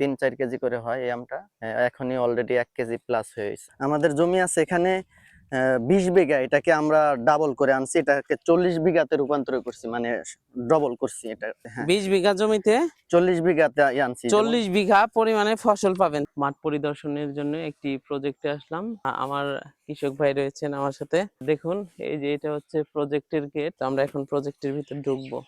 তিন চার কেজি করে হয় এই আমটা। এখনই অলরেডি এক কেজি প্লাস হয়েছে আমাদের জমি আছে এখানে বিশ বিঘা। এটাকে আমরা ডাবল করে আনছি। এটাকে চল্লিশ বিঘাতে রূপান্তর করছি মানে ডবল করছি এটা হ্যাঁ। বিশ বিঘা জমিতে? চল্লিশ বিঘাতে আনছি চল্লিশ বিঘা পরিমাণে ফসল পাবেন। মাঠ পরিদর্শনের জন্য একটি প্রজেক্টে আসলাম। আমার কৃষক ভাই রয়েছেন আমার সাথে। দেখুন এই যে এটা হচ্ছে প্রজেক্টের গেট আমরা এখন প্রজেক্টের ভিতর ঢুকবো।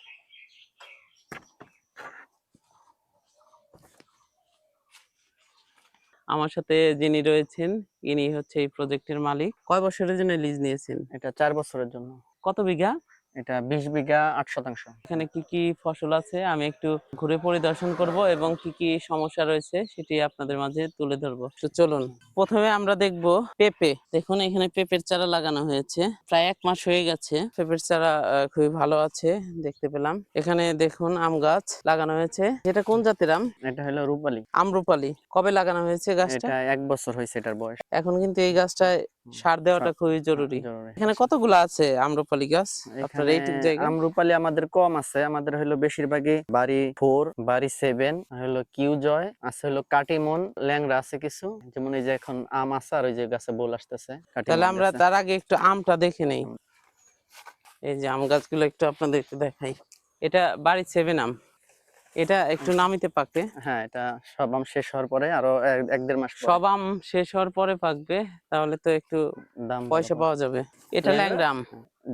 আমার সাথে যিনি রয়েছেন ইনি হচ্ছে এই প্রজেক্টের মালিক। কয় বছরের জন্য লিজ নিয়েছেন? এটা চার বছরের জন্য। কত বিঘা? এটা বিশ বিঘা আট শতাংশ। এখানে কি কি ফসল আছে? আমি একটু ঘুরে পরিদর্শন করব এবং কি কি সমস্যা রয়েছে সেটি আপনাদের মাঝে তুলে ধরবো। তো চলুন প্রথমে আমরা দেখব পেঁপে। দেখুন এখানে পেঁপের চারা লাগানো হয়েছে। প্রায় এক মাস হয়ে গেছে। পেঁপের চারা খুবই ভালো আছে দেখতে পেলাম। এখানে দেখুন আম গাছ লাগানো হয়েছে। এটা কোন জাতের আম? এটা হলো রূপালী। আমরুপালি। কবে লাগানো হয়েছে গাছটা? এটা এক বছর হয়েছে এটার বয়স। এখন কিন্তু এই গাছটায় সার দেওয়াটা খুবই জরুরি। এখানে কতগুলো আছে আমরুপালি গাছ? আপনার জায়গা আমরুপালি আমাদের কম আছে। আমাদের হলো বেশিরভাগই বাড়ি ফোর বাড়ি সেভেন হলো কিউ জয় আছে হলো কাটিমন ল্যাংরা আছে কিছু। যেমন এই যে এখন আম আছে আর ওই যে গাছে বোল আসতেছে তাহলে আমরা তার আগে একটু আমটা দেখে নেই। এই যে আম গাছগুলো একটু আপনাদের একটু দেখাই। এটা বাড়ি সেভেন আম। এটা একটু নামিতে পাকে হ্যাঁ এটা সব আম শেষ হওয়ার পরে আরও এক- দেড় মাস পরে। সব আম শেষ হওয়ার পরে পাকবে তাহলে তো একটু দাম পয়সা পাওয়া যাবে। এটা ল্যাংড়া? ল্যাংড়া আম।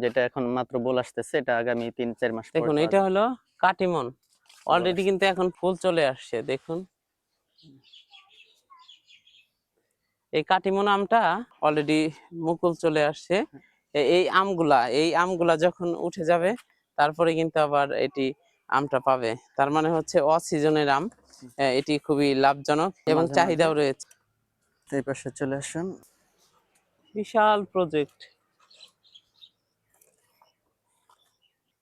যেটা এখন মাত্র বোল আসতেছে এটা আগামী তিন চার মাস দেখুন এটা হলো কাটিমন। অলরেডি কিন্তু এখন ফুল চলে আসছে দেখুন। এই কাটিমন আমটা অলরেডি মুকুল চলে আসছে। এই আমগুলা এই আমগুলা যখন উঠে যাবে তারপরে কিন্তু আবার এটি আমটা পাবে। তার মানে হচ্ছে অসিজনের আম এটি খুবই লাভজনক এবং চাহিদাও রয়েছে। এই পাশে চলে আসুন। বিশাল প্রজেক্ট।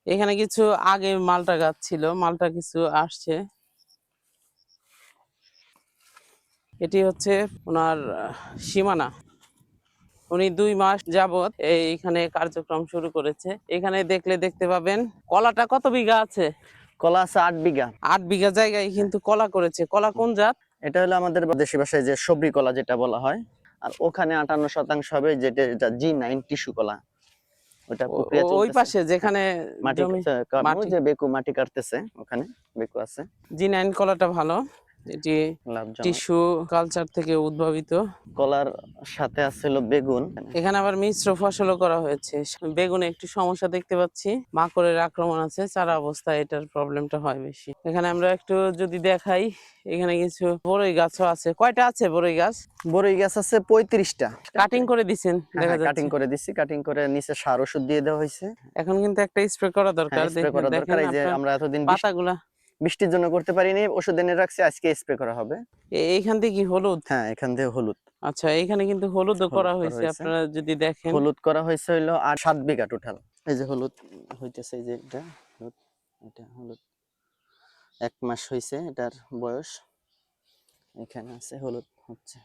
এখানে কিছু আগে মালটা গাছ ছিল মালটা কিছু আসছে। এটি হচ্ছে ওনার সীমানা। উনি দুই মাস যাবত এইখানে কার্যক্রম শুরু করেছে। এখানে দেখলে দেখতে পাবেন কলাটা কত বিঘা আছে? কলা আছে আট বিঘা। আট বিঘা জায়গায় কিন্তু কলা করেছে। কলা কোন জাত? এটা হলো আমাদের দেশি ভাষায় যে সবরি কলা যেটা বলা হয়। আর ওখানে আটান্ন শতাংশ হবে যেটা যেটা জি নাইন টিস্যু কলা। ওটা ওই পাশে যেখানে মাটি- যে বেকু মাটি কাটতেছে ওখানে বেকু আছে। জি নাইন কলাটা ভালো। এটি টিস্যু কালচার থেকে উদ্ভাবিত। কলার সাথে আছে বেগুন। এখানে আবার মিশ্র ফসলও করা হয়েছে। বেগুনে একটু সমস্যা দেখতে পাচ্ছি। মাকড়ের আক্রমণ আছে চারা অবস্থায় এটার প্রবলেমটা হয় বেশি। এখানে আমরা একটু যদি দেখাই এখানে কিছু বড়ই গাছও আছে। কয়টা আছে বড়ই গাছ? বড়ই গাছ আছে পঁয়ত্রিশটা। কাটিং করে দিছেন দেখা কাটিং করে দিছি। কাটিং করে নিচে সার ওষুধ দিয়ে দেওয়া হয়েছে। এখন কিন্তু একটা স্প্রে করা দরকার। স্প্রে দেখেন- করা দরকার। এই যে আমরা এতদিন পাতাগুলা। বৃষ্টির জন্য করতে পারিনি ওষুধ এনে রাখছি আজকে স্প্রে করা হবে। এইখান থেকে কি হলুদ? হ্যাঁ এখান থেকে হলুদ। আচ্ছা এখানে কিন্তু হলুদও করা হয়েছে। আপনারা যদি দেখেন। হলুদ করা হয়েছে হইল আর সাত বিঘা টোটাল এই যে হলুদ হইতেছে এই যে এটা হলুদ এটা হলুদ। এক মাস হয়েছে এটার বয়স। এখানে আছে হলুদ হচ্ছে।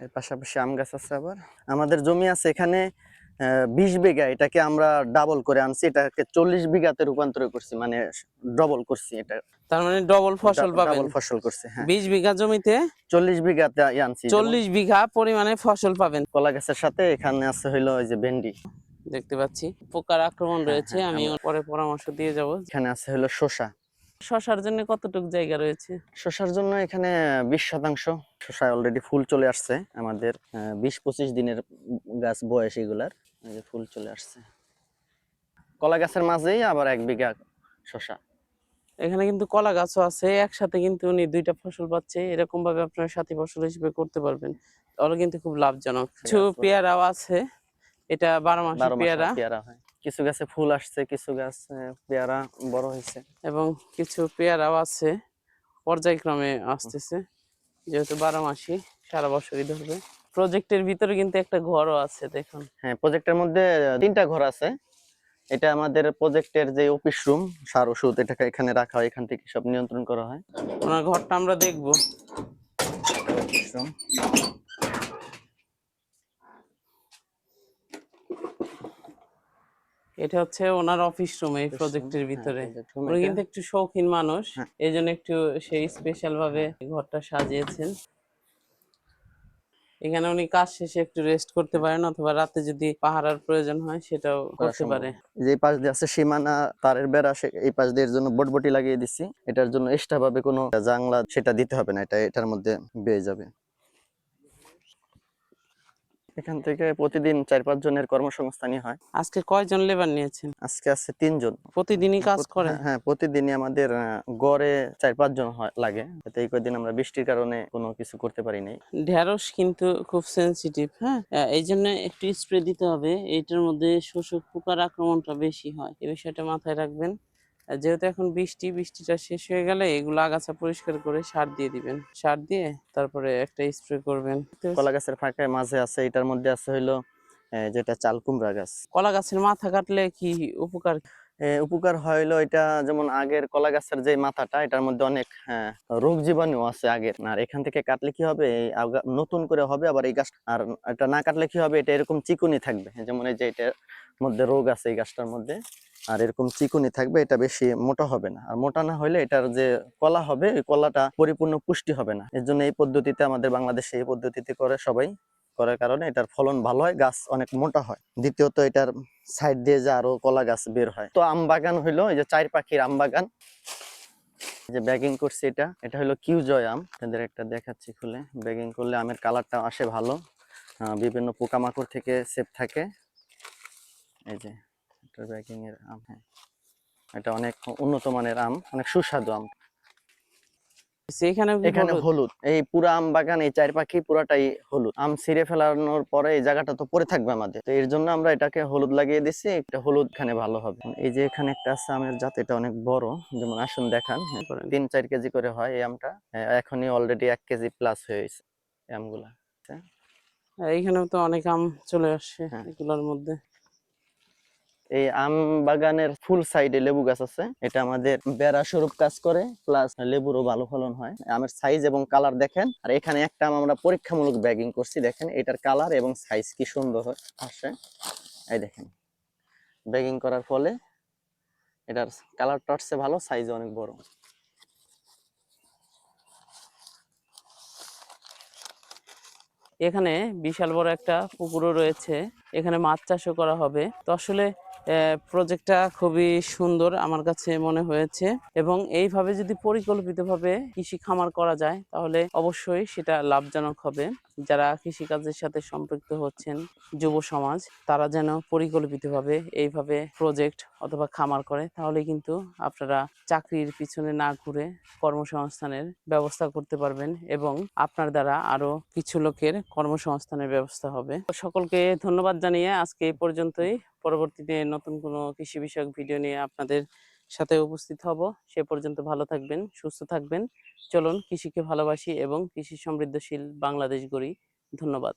এর পাশাপাশি আম গাছ আছে আবার। আমাদের জমি আছে এখানে বিশ বিঘা এটাকে আমরা ডাবল করে আনছি এটাকে চল্লিশ বিঘাতে রূপান্তর করছি মানে ডবল করছি এটা। তার মানে ডবল ফসল পাবেন। ডাবল ফসল করছে হ্যাঁ। বিশ বিঘা জমিতে চল্লিশ বিঘাতে আনছি চল্লিশ বিঘা পরিমাণে ফসল পাবেন। কলা গাছের সাথে এখানে আছে হইল ওই যে ভেন্ডি। দেখতে পাচ্ছি। পোকার আক্রমণ হ্যাঁ, রয়েছে হ্যাঁ, আমি পরে পরামর্শ দিয়ে যাব। এখানে আছে হলো শসা। শশার জন্য কতটুকু জায়গা রয়েছে? শসার জন্য এখানে বিশ শতাংশ। শসায় অলরেডি ফুল চলে আসছে। আমাদের বিশ পঁচিশ দিনের গাছ বয়স এগুলার। ফুল চলে আসছে। কলা গাছের মাঝেই আবার এক বিঘা শসা এখানে কিন্তু কলা গাছও আছে। একসাথে কিন্তু উনি দুইটা ফসল পাচ্ছে। এরকম ভাবে আপনার সাথী ফসল হিসেবে করতে পারবেন। তাহলে কিন্তু খুব লাভজনক। কিছু পেয়ারাও আছে। এটা বারো মাসের বারো মাস পেয়ারা। পেয়ারা হয়। কিছু গাছে ফুল আসছে কিছু গাছ পেয়ারা বড় হয়েছে। এবং কিছু পেয়ারাও আছে পর্যায়ক্রমে আসতেছে। যেহেতু বারো মাসই সারা বছরই ধরবে। প্রজেক্টের ভিতরে কিন্তু একটা ঘরও আছে দেখুন। হ্যাঁ প্রজেক্টের মধ্যে তিনটা ঘর আছে। এটা আমাদের প্রজেক্টের যে অফিস রুম সার ওষুধ এটাকে এখানে রাখা হয় এখান থেকে সব নিয়ন্ত্রণ করা হয়। ওনার ঘরটা আমরা দেখব অফিস রুম এটা হচ্ছে ওনার অফিস রুম এই প্রজেক্টের হ্যাঁ, ভিতরে। উনি কিন্তু একটু শৌখিন মানুষ হ্যাঁ। এই জন্য একটু সেই স্পেশাল ভাবে ঘরটা সাজিয়েছেন। এখানে উনি কাজ শেষে একটু রেস্ট করতে পারেন অথবা রাতে যদি পাহারার প্রয়োজন হয় সেটাও করতে পারে। যে পাশ দিয়ে আছে সীমানা তারের বেড়া এই পাশ দিয়ে জন্য বটবটি লাগিয়ে দিছি। এটার জন্য এক্সট্রা ভাবে কোনো জাংলা সেটা দিতে হবে না এটা এটার মধ্যে বেয়ে যাবে। এখান থেকে প্রতিদিন চার পাঁচ জনের কর্মসংস্থানই হয়। আজকে কয়জন লেবার নিয়েছেন? আজকে আছে তিনজন। প্রতিদিনই কাজ করে হ্যাঁ, প্রতিদিনই আমাদের গড়ে চার পাঁচ জন হয় লাগে। তো এই কয়দিন আমরা বৃষ্টির কারণে কোনো কিছু করতে পারি নাই। ঢেঁড়স কিন্তু খুব সেনসিটিভ হ্যাঁ? এই জন্য একটু স্প্রে দিতে হবে। এটার মধ্যে শোষক পোকার আক্রমণটা বেশি হয়। এই বিষয়টা মাথায় রাখবেন। যেহেতু এখন বৃষ্টি বৃষ্টিটা শেষ হয়ে গেলে এগুলো আগাছা পরিষ্কার করে সার দিয়ে দিবেন। সার দিয়ে তারপরে একটা স্প্রে করবেন। কলা গাছের ফাঁকায় মাঝে আছে এটার মধ্যে আছে হইল যেটা চাল কুমড়া গাছ। কলা গাছের মাথা কাটলে কি উপকার? উপকার হইল এটা যেমন আগের কলা গাছের যে মাথাটা এটার মধ্যে অনেক হ্যাঁ, রোগ জীবাণু আছে আগের। আর এখান থেকে কাটলে কি হবে? নতুন করে হবে আবার এই গাছ আর এটা না কাটলে কি হবে? এটা এরকম চিকুনি থাকবে। যেমন এই যে এটার মধ্যে রোগ আছে এই গাছটার মধ্যে আর এরকম চিকুনি থাকবে এটা বেশি মোটা হবে না। আর মোটা না হলে এটার যে কলা হবে ওই কলাটা পরিপূর্ণ পুষ্টি হবে না। এর জন্য এই পদ্ধতিতে আমাদের বাংলাদেশে এই পদ্ধতিতে করে সবাই। করার কারণে এটার ফলন ভালো হয়, গাছ অনেক মোটা হয়। দ্বিতীয়ত এটার সাইড দিয়ে যে আরও কলা গাছ বের হয়। তো আম বাগান হইল, এই যে চার পাখির আম বাগান। যে ব্যাগিং করছি এটা এটা হলো কিউ জয় আম। এদের একটা দেখাচ্ছি খুলে। ব্যাগিং করলে আমের কালারটা আসে ভালো। বিভিন্ন পোকামাকড় থেকে সেফ থাকে। এই যে, এটা ব্যাগিং এর আম হ্যাঁ। এটা অনেক উন্নত মানের আম, অনেক সুস্বাদু আম। এখানে এখানে হলুদ। এই পুরো আম বাগান এই চার পাখি পুরাটাই হলুদ। আম ছিঁড়ে ফেলানোর পরে এই জায়গাটা তো পড়ে থাকবে আমাদের। তো এর জন্য আমরা এটাকে হলুদ লাগিয়ে দিছি এটা হলুদ এখানে ভালো হবে। এই যে এখানে একটা আছে আমের জাত এটা অনেক বড়। যেমন আসুন দেখান হ্যাঁ। তিন চার কেজি করে হয় এই আমটা। হ্যাঁ, এখনই অলরেডি এক কেজি প্লাস হয়ে গেছে এই আমগুলা। এইখানেও তো অনেক আম চলে আসছে হ্যাঁ। এগুলোর মধ্যে। এই আম বাগানের ফুল সাইডে লেবু গাছ আছে। এটা আমাদের বেড়া স্বরূপ কাজ করে, প্লাস লেবুরও ভালো ফলন হয়। আমের সাইজ এবং কালার দেখেন। আর এখানে একটা আম আমরা পরীক্ষামূলক ব্যাগিং করছি, দেখেন এটার কালার এবং সাইজ কি সুন্দর আসে। এই দেখেন ব্যাগিং করার ফলে এটার কালারটা আসছে ভালো সাইজ অনেক বড়। এখানে বিশাল বড় একটা পুকুরও রয়েছে। এখানে মাছ চাষও করা হবে। তো আসলে প্রজেক্টটা খুবই সুন্দর আমার কাছে মনে হয়েছে। এবং এইভাবে যদি পরিকল্পিতভাবে কৃষি খামার করা যায়, তাহলে অবশ্যই সেটা লাভজনক হবে। যারা কৃষিকাজের সাথে সম্পৃক্ত হচ্ছেন যুব সমাজ, তারা যেন পরিকল্পিতভাবে এইভাবে প্রজেক্ট অথবা খামার করে, তাহলে কিন্তু আপনারা চাকরির পিছনে না ঘুরে কর্মসংস্থানের ব্যবস্থা করতে পারবেন এবং আপনার দ্বারা আরও কিছু লোকের কর্মসংস্থানের ব্যবস্থা হবে। সকলকে ধন্যবাদ জানিয়ে আজকে এই পর্যন্তই। পরবর্তীতে নতুন কোনো কৃষি বিষয়ক ভিডিও নিয়ে আপনাদের সাথে উপস্থিত হব। সে পর্যন্ত ভালো থাকবেন, সুস্থ থাকবেন। চলুন কৃষিকে ভালোবাসি এবং কৃষি সমৃদ্ধশীল বাংলাদেশ গড়ি। ধন্যবাদ।